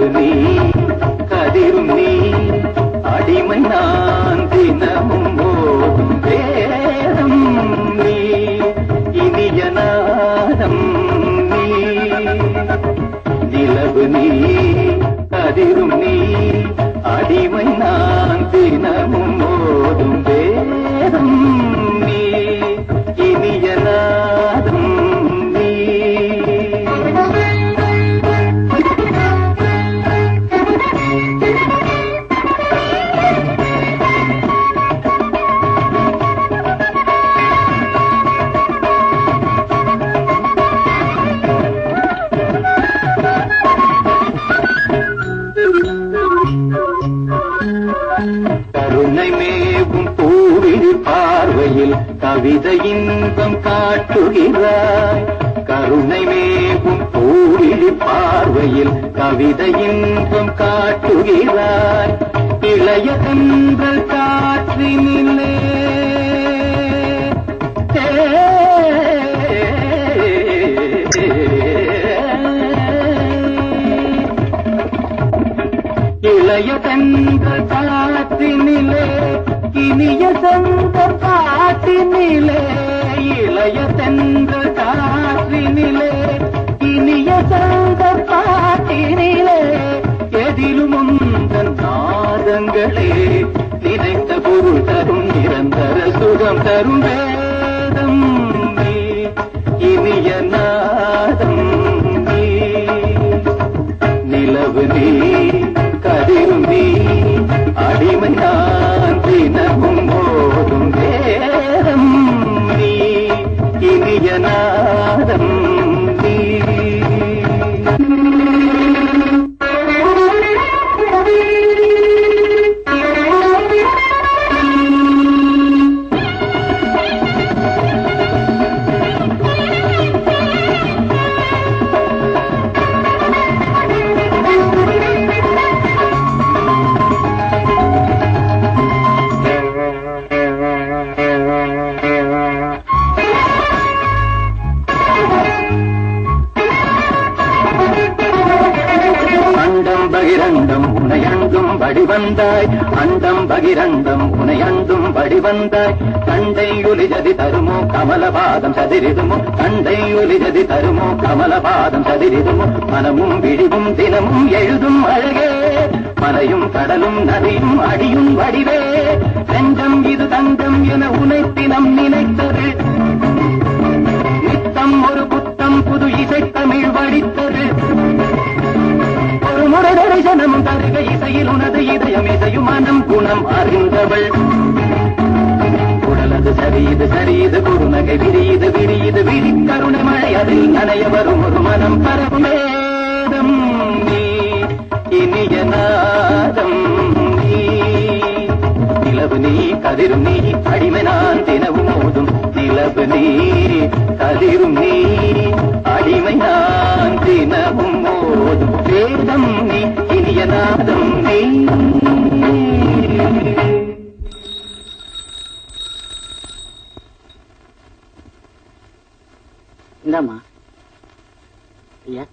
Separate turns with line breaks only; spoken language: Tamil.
நிலவு நீ கதிரும் நீ அடிமை நான் தினமும் போதும் வேதம் நீ இனிய நாதம் நீ நிலவு நீ கதிரும் நீ அடிமை நான் தினமும் பார்வையில் கவிதை இன்பம் காட்டுகிறாய். கருணை மேகும் பூவிழி பார்வையில் கவிதை இன்பம் காட்டுகிறாய். இளைய கண்கள் காற்றினிலே இளைய கண்கள் காற்றினிலே இனிய சந்த பாட்டினிலே இளைய சென்ற காற்றினிலே இனிய சந்த பாட்டினிலே எதிலும் உந்தன் நாதங்களே நினைத்த பொருள் தரும் நிரந்தர சுகம் தரும் வேதம் இனிய நாதம் நிலவு நீ. பகிரண்டம் உனையங்கும் வடிவந்தாய். அண்டம் பகிரண்டம் உனையங்கும் வடிவந்தாய். கண்டை ஒலிஜதி தருமோ கமலபாதம் சதிரிதுமோ. கண்டை ஒலிஜதி தருமோ கமலபாதம் சதிரிதுமோ. மனமும் விழிவும் தினமும் எழுதும் அழகே. மலையும் கடலும் நதியும் அடியும் வடிவே. தஞ்சம் இது தங்கம் என உனைத்தினம் நினைத்தது. நித்தம் ஒரு புத்தம் புது இசை ஒரு முறை தரிசனம் தருக இசையில் உனது இதயம் இசையும் மனம் குணம் அறிந்தவள். உடலது சரியது சரியது குறுநகை விரியுது விரியுது விழி கருணை மழை அதில் நனைய வரும் ஒரு மனம் பரமேதம் நீ. இனிய நாதம் நீ. நிலவு நீ கதிரும் நீ அடிமை நான் தினவும் மோதும் நிலவு நீ கதிரும் நீ அடிமை நான் தினவும்
дома. Я